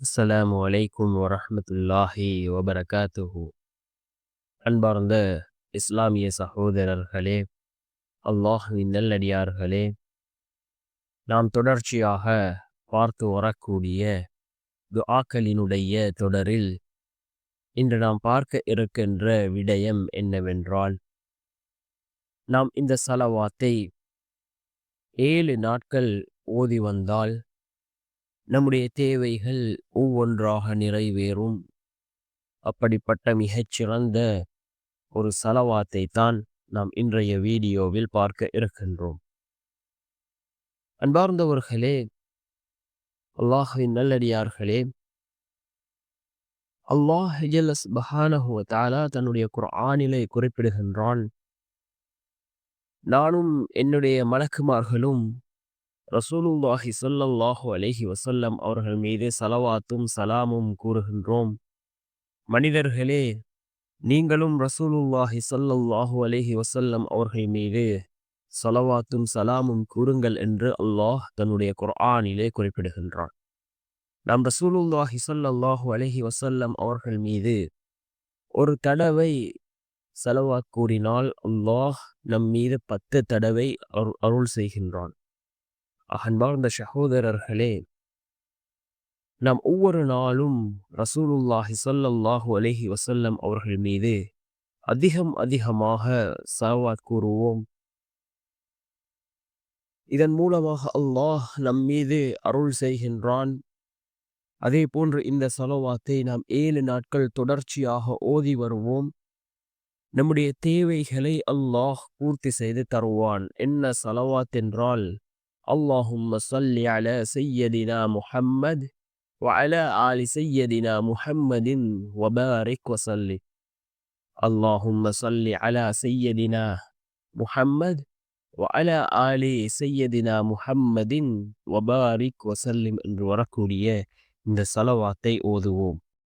அஸ்லாம் அலைக்கும் வரமத்துல்லாஹி வபரகாத்துஹு. அன்பார்ந்த இஸ்லாமிய சகோதரர்களே அல்லாஹுவின் நல்லடியார்களே நாம் தொடர்ச்சியாக பார்த்து வரக்கூடிய துஆக்களினுடைய தொடரில் இன்று நாம் பார்க்க இருக்கின்ற விடயம் என்னவென்றால் நாம் இந்த சலவாத்தை ஏழு நாட்கள் ஓதி வந்தால் நம்முடைய தேவைகள் ஒவ்வொன்றாக நிறைவேறும். அப்படிப்பட்ட மிகச்சிறந்த ஒரு சலவாத்தை தான் நாம் இன்றைய வீடியோவில் பார்க்க இருக்கின்றோம். அன்பார்ந்தவர்களே அல்லாஹுவின் நல்லடியார்களே அல்லாஹ் சுபஹானஹு தாலா தன்னுடைய குர்ஆனிலே குறிப்பிடுகின்றான். நானும் என்னுடைய மலக்குமார்களும் ரசூலுல்லாஹி சொல்லல்லாஹு அலைஹி வசல்லம் அவர்கள் மீது சலவாத்தும் சலாமும் கூறுகின்றோம். மனிதர்களே நீங்களும் ரசூலுல்லாஹி சொல்லல்லாஹு அலேஹி வசல்லம் அவர்கள் மீது சலவாத்தும் சலாமும் கூறுங்கள் என்று அல்லாஹ் தன்னுடைய குர்ஆனிலே குறிப்பிடுகின்றான். நாம் ரசூலுல்லாஹி சொல்லல்லாஹு அலைஹி வசல்லம் அவர்கள் மீது ஒரு தடவை செலவா கூறினால் அல்லாஹ் நம் மீது பத்து தடவை அருள் செய்கின்றான். அன்பார்ந்த சகோதரர்களே நாம் ஒவ்வொரு நாளும் ரசூலுல்லாஹி சொல்லல்லாஹு அலஹி வசல்லம் அவர்கள் மீது அதிகம் அதிகமாக சலவாத் கூறுவோம். இதன் மூலமாக அல்லாஹ் நம் மீது அருள் செய்கின்றான். அதே போன்று இந்த சலவாத்தை நாம் ஏழு நாட்கள் தொடர்ச்சியாக ஓதி வருவோம். நம்முடைய தேவைகளை அல்லாஹ் பூர்த்தி செய்து தருவான். என்ன சலவாத் என்றால் اللهم صل على سيدنا محمد وعلى آل سيدنا محمد وبارك وسلم اللهم صل على سيدنا محمد وعلى آل سيدنا محمد وبارك وسلم என்று வரக்கூடிய இந்த சலவாத்தை ஓதுவோம்